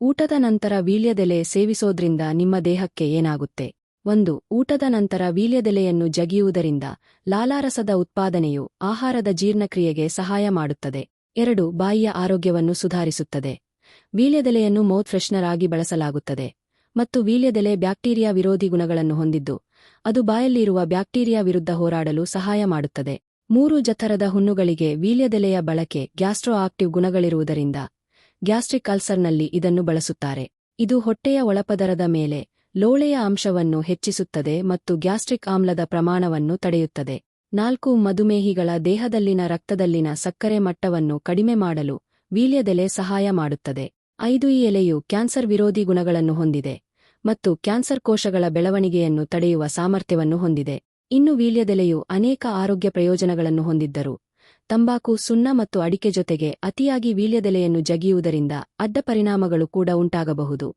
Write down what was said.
ಊಟದ ನಂತರ ವೀಳ್ಯದೆಲೆ ಸೇವಿಸೋದ್ರಿಂದ ನಿಮ್ಮ ದೇಹಕ್ಕೆ ಏನಾಗುತ್ತೆ? ಒಂದು, ಊಟದ ನಂತರ ವೀಳ್ಯದೆಲೆಯನ್ನು ಜಗಿಯುವುದರಿಂದ ಲಾಲಾರಸದ ಉತ್ಪಾದನೆಯು ಆಹಾರದ ಜೀರ್ಣಕ್ರಿಯೆಗೆ ಸಹಾಯ ಮಾಡುತ್ತದೆ. ಎರಡು, ಬಾಯಿಯ ಆರೋಗ್ಯವನ್ನು ಸುಧಾರಿಸುತ್ತದೆ. ವೀಳ್ಯದೆಲೆಯನ್ನು ಮೌತ್ ಫ್ರೆಶ್ನರ್ ಆಗಿ ಬಳಸಲಾಗುತ್ತದೆ ಮತ್ತು ವೀಳ್ಯದೆಲೆ ಬ್ಯಾಕ್ಟೀರಿಯಾ ವಿರೋಧಿ ಗುಣಗಳನ್ನು ಹೊಂದಿದ್ದು, ಅದು ಬಾಯಲ್ಲಿರುವ ಬ್ಯಾಕ್ಟೀರಿಯಾ ವಿರುದ್ಧ ಹೋರಾಡಲು ಸಹಾಯ ಮಾಡುತ್ತದೆ. ಮೂರು, ಜಠರದ ಹುಣ್ಣುಗಳಿಗೆ ವೀಳ್ಯದೆಲೆಯ ಬಳಕೆ ಗ್ಯಾಸ್ಟ್ರೋ ಆಕ್ಟಿವ್ ಗುಣಗಳಿರುವುದರಿಂದ ಗ್ಯಾಸ್ಟ್ರಿಕ್ ಅಲ್ಸರ್ನಲ್ಲಿ ಇದನ್ನು ಬಳಸುತ್ತಾರೆ. ಇದು ಹೊಟ್ಟೆಯ ಒಳಪದರದ ಮೇಲೆ, ಲೋಳೆಯ ಅಂಶವನ್ನು ಹೆಚ್ಚಿಸುತ್ತದೆ ಮತ್ತು ಗ್ಯಾಸ್ಟ್ರಿಕ್ ಆಮ್ಲದ ಪ್ರಮಾಣವನ್ನು ತಡೆಯುತ್ತದೆ. ನಾಲ್ಕು ಮಧುಮೇಹಿಗಳ ದೇಹದಲ್ಲಿನ ರಕ್ತದಲ್ಲಿನ ಸಕ್ಕರೆ ಮಟ್ಟವನ್ನು ಕಡಿಮೆ ಮಾಡಲು ವೀಳ್ಯದೆಲೆ ಸಹಾಯ ಮಾಡುತ್ತದೆ. ಐದು ಈ ಎಲೆಯು ಕ್ಯಾನ್ಸರ್ ವಿರೋಧಿ ಗುಣಗಳನ್ನು ಹೊಂದಿದೆ ಮತ್ತು ಕ್ಯಾನ್ಸರ್ ಕೋಶಗಳ ಬೆಳವಣಿಗೆಯನ್ನು ತಡೆಯುವ ಸಾಮರ್ಥ್ಯವನ್ನು ಹೊಂದಿದೆ. ಇನ್ನು ವೀಳ್ಯದೆಲೆಯು ಅನೇಕ ಆರೋಗ್ಯ ಪ್ರಯೋಜನಗಳನ್ನು ಹೊಂದಿದ್ದರು ತಂಬಾಕು ಸುಣ್ಣ ಮತ್ತು ಅಡಿಕೆ ಜೊತೆಗೆ ಅತಿಯಾಗಿ ವೀಳ್ಯದೆಲೆಯನ್ನು ಜಗಿಯುವುದರಿಂದ ಅಡ್ಡ ಪರಿಣಾಮಗಳು ಕೂಡ ಉಂಟಾಗಬಹುದು.